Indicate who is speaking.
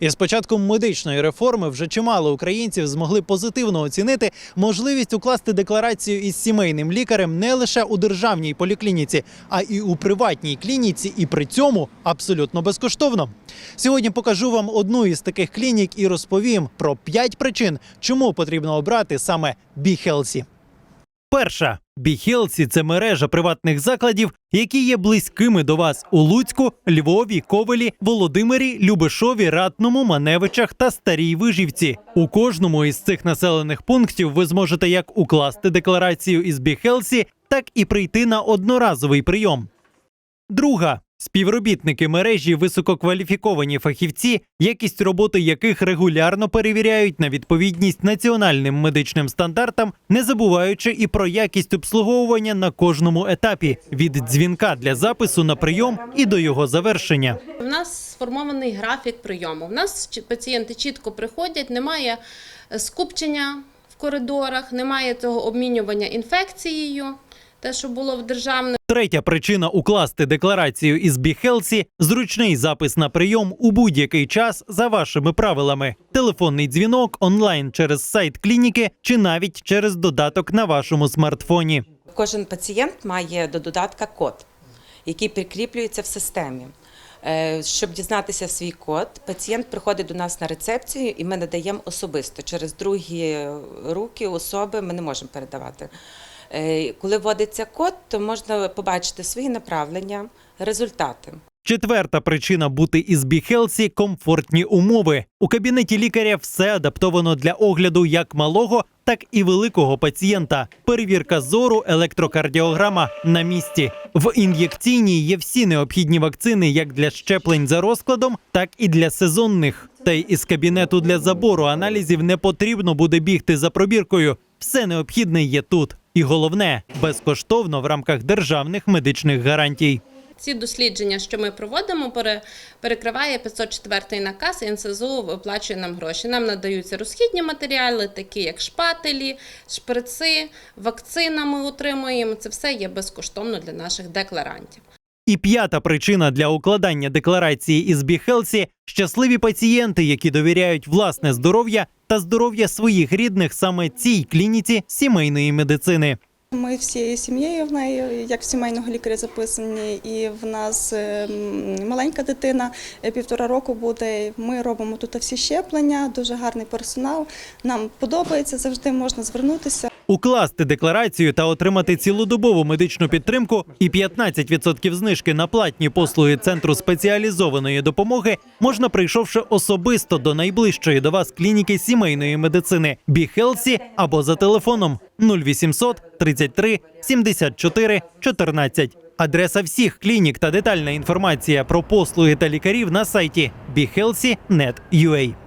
Speaker 1: І з початком медичної реформи вже чимало українців змогли позитивно оцінити можливість укласти декларацію із сімейним лікарем не лише у державній поліклініці, а й у приватній клініці, і при цьому абсолютно безкоштовно. Сьогодні покажу вам одну із таких клінік і розповім про п'ять причин, чому потрібно обрати саме BeHealthy. Перша Біхелсі це мережа приватних закладів, які є близькими до вас у Луцьку, Львові, Ковелі, Володимирі, Любешові, Ратному, Маневичах та Старій Вижівці. У кожному із цих населених пунктів ви зможете як укласти декларацію із Біхелсі, так і прийти на одноразовий прийом. Друга співробітники мережі висококваліфіковані фахівці, якість роботи яких регулярно перевіряють на відповідність національним медичним стандартам, не забуваючи і про якість обслуговування на кожному етапі від дзвінка для запису на прийом і до його завершення.
Speaker 2: У нас сформований графік прийому. У нас пацієнти чітко приходять, немає е, скупчення в коридорах, немає того обмінювання інфекцією, те, що було в державних.
Speaker 1: Третя причина укласти декларацію із BeHealthy – зручний запис на прийом у будь-який час за вашими правилами. Телефонний дзвінок онлайн через сайт клініки чи навіть через додаток на вашому смартфоні.
Speaker 3: Кожен пацієнт має до додатка код, який прикріплюється в системі. Е, Щоб дізнатися свій код, пацієнт приходить до нас на рецепцію, і ми надаємо особисто через другі руки особи. Ми не можемо передавати. Е, Коли вводиться код, то можна побачити свої направлення, результати.
Speaker 1: Четверта причина бути із BeHealthy – комфортні умови. У кабінеті лікаря все адаптовано для огляду як малого, так і великого пацієнта. Перевірка зору, електрокардіограма на місці. В ін'єкційній є всі необхідні вакцини як для щеплень за розкладом, так і для сезонних. Та й із кабінету для забору аналізів не потрібно буде бігти за пробіркою. Все необхідне є тут. І головне безкоштовно в рамках державних медичних гарантій.
Speaker 2: Ці дослідження, що ми проводимо, пере- перекриває 504 наказ, і НСЗУ виплачує нам гроші. Нам надаються розхідні матеріали, такі як шпателі, шприци, вакцина ми отримуємо. Це все є безкоштовно для наших декларантів.
Speaker 1: І п'ята причина для укладання декларації із BeHealthy – щасливі пацієнти, які довіряють власне здоров'я та здоров'я своїх рідних саме цій клініці сімейної медицини.
Speaker 4: Ми всією сім'єю в неї, як в сімейного лікаря записані, і в нас е, маленька дитина, е, півтора року буде. Ми робимо тут всі щеплення, дуже гарний персонал. Нам подобається, завжди можна звернутися.
Speaker 1: Укласти декларацію та отримати цілодобову медичну підтримку і 15% знижки на платні послуги центру спеціалізованої допомоги можна прийшовши особисто до найближчої до вас клініки сімейної медицини BeHealthy або за телефоном 0800 33 74 14. Адреса всіх клінік та детальна інформація про послуги та лікарів на сайті behealthy.net.ua.